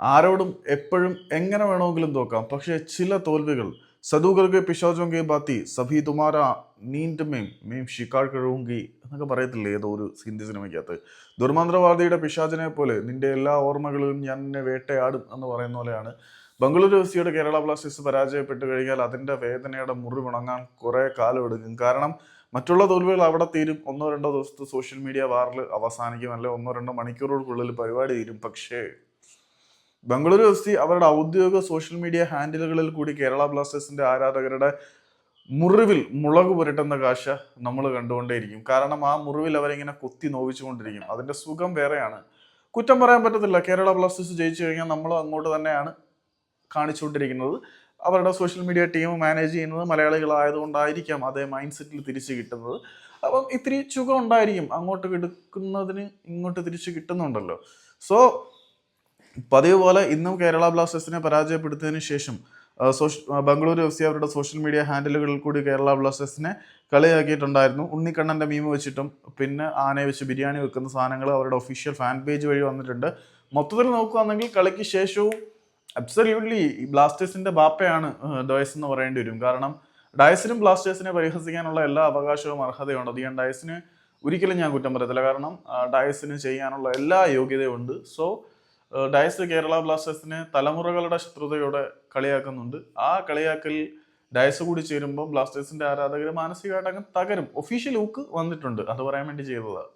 ആരോടും എപ്പോഴും എങ്ങനെ വേണമെങ്കിലും തോക്കാം. പക്ഷേ ചില തോൽവികൾ സദുകൾക്ക് പിശാചോങ്കെ ബാത്തി സഭി തുമാര നീൻഡ് മേം മേം ഷിക്കാൾ കഴിവുങ്കി എന്നൊക്കെ പറയത്തില്ലേ ഏതോ ഒരു ഹിന്ദി സിനിമയ്ക്കകത്ത്. ദുർമന്ത്രവാദിയുടെ പിശാചിനെ പോലെ നിന്റെ എല്ലാ ഓർമ്മകളിലും ഞാൻ നിന്നെ വേട്ടയാടും എന്ന് പറയുന്ന പോലെയാണ്. ബംഗളൂരു എഫ് സിയുടെ കേരള ബ്ലാസ്റ്റേഴ്സ് പരാജയപ്പെട്ട് കഴിഞ്ഞാൽ അതിന്റെ വേദനയുടെ മുറിവുണങ്ങാൻ കുറേ കാലം എടുക്കും. കാരണം മറ്റുള്ള തോൽവികൾ അവിടെ തീരും. ഒന്നോ രണ്ടോ ദിവസത്തെ സോഷ്യൽ മീഡിയ വാറിൽ അവസാനിക്കും. അല്ലെ ഒന്നോ രണ്ടോ മണിക്കൂറുകൾക്കുള്ളിൽ പരിപാടി തീരും. പക്ഷേ ബംഗളൂരു എഫ് സി അവരുടെ ഔദ്യോഗിക സോഷ്യൽ മീഡിയ ഹാൻഡിലുകളിൽ കൂടി കേരള ബ്ലാസ്റ്റേഴ്സിന്റെ ആരാധകരുടെ മുറിവിൽ മുളക് പുരട്ടുന്ന കാശ നമ്മൾ കണ്ടുകൊണ്ടേയിരിക്കും. കാരണം ആ മുറിവിൽ അവരിങ്ങനെ കുത്തി നോവിച്ചുകൊണ്ടിരിക്കും. അതിന്റെ സുഖം വേറെയാണ്. കുറ്റം പറയാൻ പറ്റത്തില്ല. കേരള ബ്ലാസ്റ്റേഴ്സ് ജയിച്ചു കഴിഞ്ഞാൽ നമ്മൾ അങ്ങോട്ട് തന്നെയാണ് കാണിച്ചുകൊണ്ടിരിക്കുന്നത്. അവരുടെ സോഷ്യൽ മീഡിയ ടീം മാനേജ് ചെയ്യുന്നത് മലയാളികളായതുകൊണ്ടായിരിക്കാം അതേ മൈൻഡ് സെറ്റിൽ തിരിച്ചു കിട്ടുന്നത്. അപ്പം ഇത്തിരി സുഖം ഉണ്ടായിരിക്കും. അങ്ങോട്ട് കിടക്കുന്നതിന് ഇങ്ങോട്ട് തിരിച്ചു കിട്ടുന്നുണ്ടല്ലോ. സോ പതിവ് പോലെ ഇന്നും കേരള ബ്ലാസ്റ്റേഴ്സിനെ പരാജയപ്പെടുത്തിയതിനു ശേഷം സോഷ്യ ബംഗളൂരു എഫ് സി അവരുടെ സോഷ്യൽ മീഡിയ ഹാൻഡിലുകളിൽ കൂടി കേരള ബ്ലാസ്റ്റേഴ്സിനെ കളിയാക്കിയിട്ടുണ്ടായിരുന്നു. ഉണ്ണിക്കണ്ണന്റെ മീമ് വെച്ചിട്ടും പിന്നെ ആനയെ വെച്ച് ബിരിയാണി വെക്കുന്ന സാധനങ്ങൾ അവരുടെ ഒഫീഷ്യൽ ഫാൻ പേജ് വഴി വന്നിട്ടുണ്ട്. മൊത്തത്തിൽ നോക്കുകയാണെങ്കിൽ കളിക്ക് ശേഷവും അബ്സല്യൂട്ട്ലി ബ്ലാസ്റ്റേഴ്സിന്റെ ബാപ്പയാണ് ഡയസ് എന്ന് പറയേണ്ടി വരും. കാരണം ഡയസിനും ബ്ലാസ്റ്റേഴ്സിനെ പരിഹസിക്കാനുള്ള എല്ലാ അവകാശവും അർഹതയുണ്ട്. ഞാൻ ഡയസിന് ഒരിക്കലും ഞാൻ കുറ്റം പറയത്തില്ല. കാരണം ഡയസിന് ചെയ്യാനുള്ള എല്ലാ യോഗ്യതയും ഉണ്ട് സോ ഡയസ് കേരള ബ്ലാസ്റ്റേഴ്സിനെ തലമുറകളുടെ ശത്രുതയോടെ കളിയാക്കുന്നുണ്ട്. ആ കളിയാക്കൽ ഡയസ് കൂടി ചേരുമ്പോൾ ബ്ലാസ്റ്റേഴ്സിന്റെ ആരാധകർ മാനസികമായിട്ട് അങ്ങ് തകരും. ഒഫീഷ്യൽ ഊക്ക് വന്നിട്ടുണ്ട്. അത് പറയാൻ വേണ്ടി ചെയ്തതാണ്